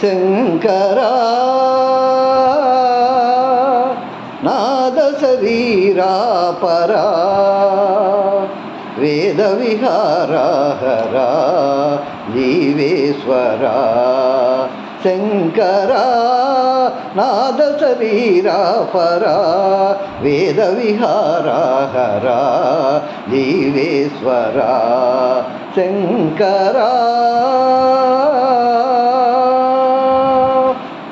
శంకరా నాద శరీరా పరా వేద విహారహరా జీవేశ్వరా శంకరా నాద శరీరా పరా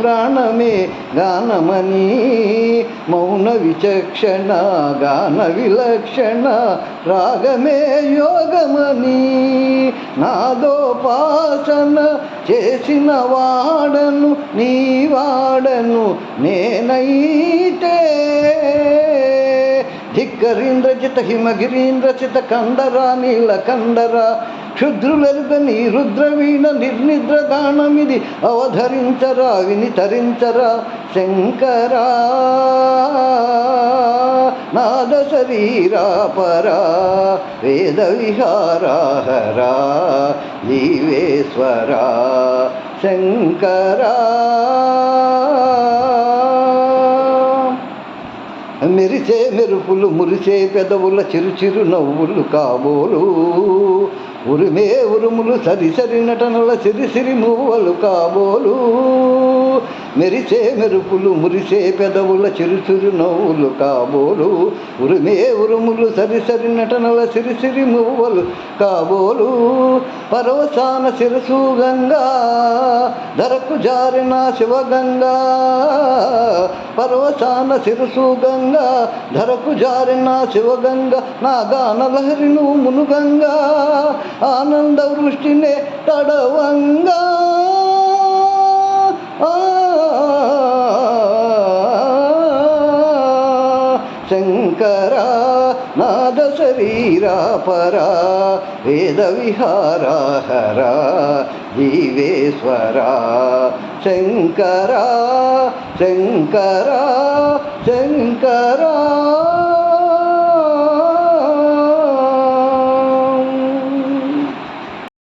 ప్రాణమే గానమని మౌన విచక్షణ గాన విలక్షణ రాగమే యోగమని. నాదోపాసన చేసిన వాడను నీ వాడను నేనైతే. ధిక్కరీంద్రజిత హిమగిరీంద్రచిత కందరా నీల కండర క్షుద్రులెరుగని రుద్రవీణ నిర్నిద్ర దానమిది అవధరించరా వినితరించరా శంకరా. నాద శరీరా పరా వేద విహారాహరా జీవేశ్వరా శంకరా. మెరిసే మెరుపులు మురిసే పెదవుల చిరు చిరు నవ్వులు కాబోలు ఉరిమే ఉరుములు సరి సరి నటనల సిరి సిరి మువ్వలు కాబోలు. మెరిసే మెరుపులు మురిసే పెదవుల చిరు చిరు నవ్వులు కాబోలు. ఉరిమే ఉరుములు సరి సరి నటనల సిరి సిరి మువ్వలు కాబోలు. పరవసాన శిరసు గంగా ధరకు జారిన శివగంగా పరవసాన శిరసు గంగా ధరకు జారిన శివగంగా నా గానలహరిను మునుగంగా. ఆనంద వృష్టినే తడవంగా ఆ, శంకర నాద శరీరా పరా వేద విహారహరా జీవేశ్వరా శంకరా శంకరా శంకరా